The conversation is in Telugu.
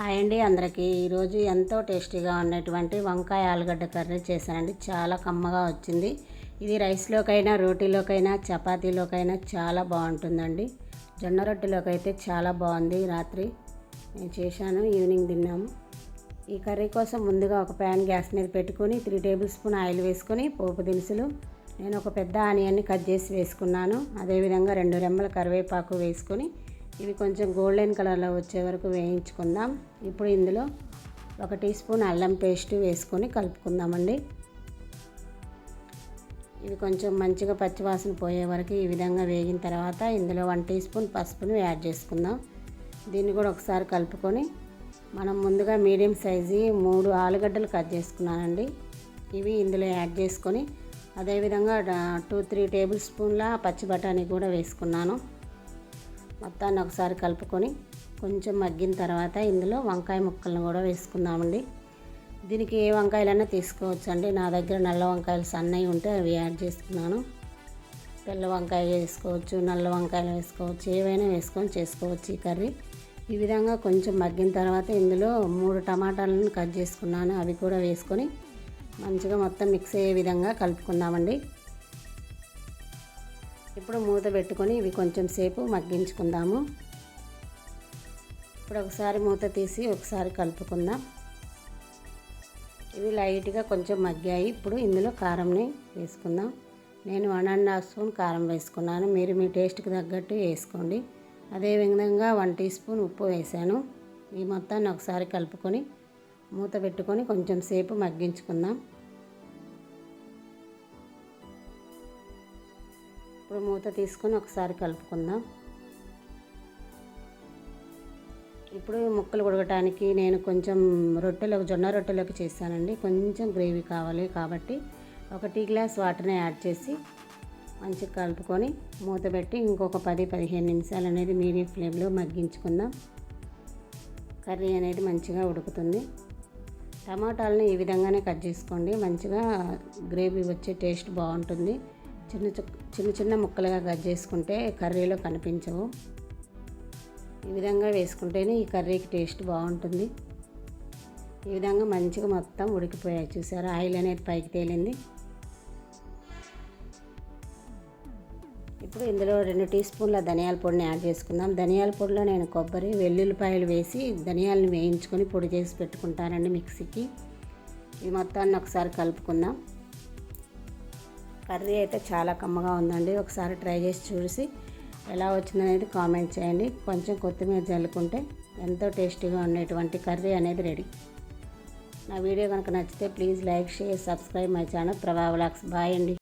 హాయ్ అండి అందరికీ. ఈరోజు ఎంతో టేస్టీగా ఉన్నటువంటి వంకాయ ఆలుగడ్డ కర్రీ చేశానండి. చాలా కమ్మగా వచ్చింది. ఇది రైస్లోకైనా రోటీలోకైనా చపాతీలోకైనా చాలా బాగుంటుందండి. జొన్న రొట్టెలోకి అయితే చాలా బాగుంది. రాత్రి నేను చేశాను ఈవినింగ్ తిన్నాము. ఈ కర్రీ కోసం ముందుగా ఒక ప్యాన్ గ్యాస్ మీద పెట్టుకొని త్రీ టేబుల్ స్పూన్ ఆయిల్ వేసుకొని పోపు దినుసులు నేను ఒక పెద్ద ఆనియన్ని కట్ చేసి వేసుకున్నాను. అదేవిధంగా రెండు రెమ్మల కరివేపాకు వేసుకొని ఇవి కొంచెం గోల్డెన్ కలర్లో వచ్చే వరకు వేయించుకుందాం. ఇప్పుడు ఇందులో ఒక టీ స్పూన్ అల్లం పేస్ట్ వేసుకొని కలుపుకుందామండి. ఇవి కొంచెం మంచిగా పచ్చివాసన పోయే వరకు ఈ విధంగా వేగిన తర్వాత ఇందులో వన్ టీ స్పూన్ పసుపును యాడ్ చేసుకుందాం. దీన్ని కూడా ఒకసారి కలుపుకొని మనం ముందుగా మీడియం సైజు మూడు ఆలుగడ్డలు కట్ చేసుకున్నానండి. ఇవి ఇందులో యాడ్ చేసుకొని అదేవిధంగా టూ త్రీ టేబుల్ స్పూన్ల పచ్చి బఠానీ కూడా వేసుకున్నాను. మొత్తాన్ని ఒకసారి కలుపుకొని కొంచెం మగ్గిన తర్వాత ఇందులో వంకాయ ముక్కలను కూడా వేసుకుందామండి. దీనికి ఏ వంకాయలైనా తీసుకోవచ్చు అండి నా దగ్గర నల్ల వంకాయలు సన్నవి ఉంటే అవి యాడ్ చేసుకున్నాను. తెల్ల వంకాయ వేసుకోవచ్చు నల్ల వంకాయలు వేసుకోవచ్చు ఏవైనా వేసుకొని చేసుకోవచ్చు ఈ కర్రీ. ఈ విధంగా కొంచెం మగ్గిన తర్వాత ఇందులో మూడు టమాటాలను కట్ చేసుకున్నాను. అవి కూడా వేసుకొని మంచిగా మొత్తం మిక్స్ అయ్యే విధంగా కలుపుకుందామండి. ఇప్పుడు మూత పెట్టుకొని ఇవి కొంచెం సేపు మగ్గించుకుందాము. ఇప్పుడు ఒకసారి మూత తీసి ఒకసారి కలుపుకుందాం. ఇవి లైట్గా కొంచెం మగ్గాయి. ఇప్పుడు ఇందులో కారంని వేసుకుందాం. నేను వన్ అండ్ హాఫ్ స్పూన్ కారం వేసుకున్నాను. మీరు మీ టేస్ట్కి తగ్గట్టు వేసుకోండి. అదేవిధంగా వన్ టీ స్పూన్ ఉప్పు వేసాను. ఈ మొత్తాన్ని ఒకసారి కలుపుకొని మూత పెట్టుకొని కొంచెం సేపు మగ్గించుకుందాం. ఇప్పుడు మూత తీసుకొని ఒకసారి కలుపుకుందాం. ఇప్పుడు ముక్కలు ఉడకటానికి నేను కొంచెం రొట్టెలకు జొన్న రొట్టెలకు చేశానండి. కొంచెం గ్రేవీ కావాలి కాబట్టి ఒక టీ గ్లాస్ వాటర్ని యాడ్ చేసి మంచిగా కలుపుకొని మూత పెట్టి ఇంకొక పది పదిహేను నిమిషాలు అనేది మీడియం ఫ్లేమ్లో మగ్గించుకుందాం. కర్రీ అనేది మంచిగా ఉడుకుతుంది. టమాటాలని ఈ విధంగానే కట్ చేసుకోండి. మంచిగా గ్రేవీ వచ్చే టేస్ట్ బాగుంటుంది. చిన్న చిన్న చిన్న ముక్కలుగా కట్ చేసుకుంటే కర్రీలో కనిపించవు. ఈ విధంగా వేసుకుంటేనే ఈ కర్రీకి టేస్ట్ బాగుంటుంది. ఈ విధంగా మంచిగా మొత్తం ఉడికిపోయాయి. చూసారా? ఆయిల్ అనేది పైకి తేలింది. ఇప్పుడు ఇందులో రెండు టీ స్పూన్ల ధనియాల పొడిని యాడ్ చేసుకుందాం. ధనియాల పొడిలో నేను కొబ్బరి వెల్లుల్లిపాయలు వేసి ధనియాలను వేయించుకొని పొడి చేసి పెట్టుకుంటానండి మిక్సీకి. ఈ మొత్తాన్ని ఒకసారి కలుపుకుందాం. కర్రీ అయితే చాలా కమ్మగా ఉందండి. ఒకసారి ట్రై చేసి చూసి ఎలా వచ్చిందనేది కామెంట్ చేయండి. కొంచెం కొత్తిమీర చల్లుకుంటే ఎంతో టేస్టీగా ఉండేటువంటి కర్రీ అనేది రెడీ. నా వీడియో కనుక నచ్చితే please like share subscribe my channel. ప్రభా బాయ్ అండి.